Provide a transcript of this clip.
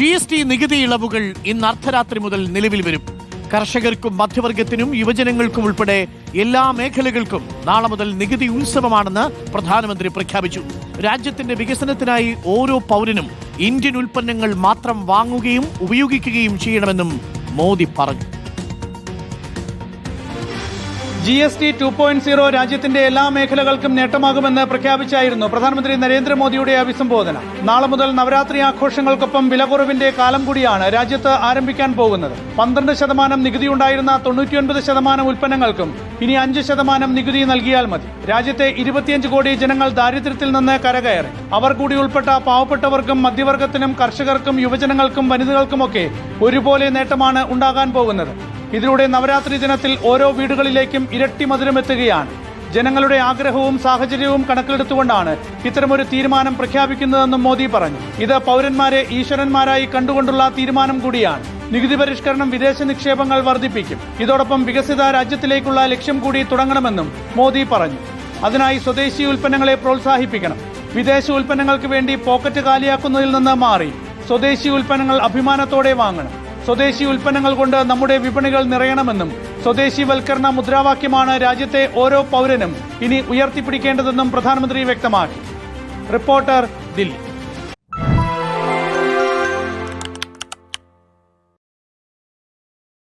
G S T നികുതി ഇളവുകൾ ഇന്ന് അർദ്ധരാത്രി മുതൽ നിലവിൽ വരും. കർഷകർക്കും മധ്യവർഗത്തിനും യുവജനങ്ങൾക്കും ഉൾപ്പെടെ എല്ലാ മേഖലകൾക്കും നാളെ മുതൽ നികുതി ഉത്സവമാണെന്ന് പ്രധാനമന്ത്രി പ്രഖ്യാപിച്ചു. രാജ്യത്തിന്റെ വികസനത്തിനായി ഓരോ പൗരനും ഇന്ത്യൻ ഉൽപ്പന്നങ്ങൾ മാത്രം വാങ്ങുകയും ഉപയോഗിക്കുകയും ചെയ്യണമെന്നും മോദി പറഞ്ഞു. G S T two point zero രാജ്യത്തിന്റെ എല്ലാ മേഖലകൾക്കും നേട്ടമാകുമെന്ന് പ്രഖ്യാപിച്ചായിരുന്നു പ്രധാനമന്ത്രി നരേന്ദ്രമോദിയുടെ അഭിസംബോധന. നാളെ മുതൽ നവരാത്രി ആഘോഷങ്ങൾക്കൊപ്പം വിലക്കുറവിന്റെ കാലം കൂടിയാണ് രാജ്യത്ത് ആരംഭിക്കാൻ പോകുന്നത്. പന്ത്രണ്ട് ശതമാനം നികുതി ഉണ്ടായിരുന്ന തൊണ്ണൂറ്റിയൊൻപത് ശതമാനം ഉൽപ്പന്നങ്ങൾക്കും ഇനി അഞ്ച് ശതമാനം നികുതി നൽകിയാൽ മതി. രാജ്യത്തെ ഇരുപത്തിയഞ്ച് കോടി ജനങ്ങൾ ദാരിദ്ര്യത്തിൽ നിന്ന് കരകയറി. അവർ കൂടി ഉൾപ്പെട്ട പാവപ്പെട്ടവർക്കും മധ്യവർഗത്തിനും കർഷകർക്കും യുവജനങ്ങൾക്കും വനിതകൾക്കുമൊക്കെ ഒരുപോലെ നേട്ടമാണ് ഉണ്ടാകാൻ പോകുന്നത്. ഇതിലൂടെ നവരാത്രി ദിനത്തിൽ ഓരോ വീടുകളിലേക്കും ഇരട്ടി മധുരം എത്തുകയാണ്. ജനങ്ങളുടെ ആഗ്രഹവും സാഹചര്യവും കണക്കിലെടുത്തുകൊണ്ടാണ് ഇത്തരമൊരു തീരുമാനം പ്രഖ്യാപിക്കുന്നതെന്നും മോദി പറഞ്ഞു. ഇത് പൗരന്മാരെ ഈശ്വരന്മാരായി കണ്ടുകൊണ്ടുള്ള തീരുമാനം കൂടിയാണ്. നികുതി പരിഷ്കരണം വിദേശ നിക്ഷേപങ്ങൾ വർദ്ധിപ്പിക്കും. ഇതോടൊപ്പം വികസിത രാജ്യത്തിലേക്കുള്ള ലക്ഷ്യം കൂടി തുടങ്ങണമെന്നും മോദി പറഞ്ഞു. അതിനായി സ്വദേശി ഉൽപ്പന്നങ്ങളെ പ്രോത്സാഹിപ്പിക്കണം. വിദേശ ഉൽപ്പന്നങ്ങൾക്ക് വേണ്ടി പോക്കറ്റ് കാലിയാക്കുന്നതിൽ നിന്ന് മാറി. സ്വദേശി ഉൽപ്പന്നങ്ങൾ അഭിമാനത്തോടെ വാങ്ങണം. സ്വദേശി ഉൽപ്പന്നങ്ങൾ കൊണ്ട് നമ്മുടെ വിപണികൾ നിറയണമെന്നും സ്വദേശി സ്വദേശിവൽക്കരണ മുദ്രാവാക്യമാണ് രാജ്യത്തെ ഓരോ പൗരനും ഇനി ഉയർത്തിപ്പിടിക്കേണ്ടതെന്നും പ്രധാനമന്ത്രി വ്യക്തമാക്കി. റിപ്പോർട്ടർ ദില്ലി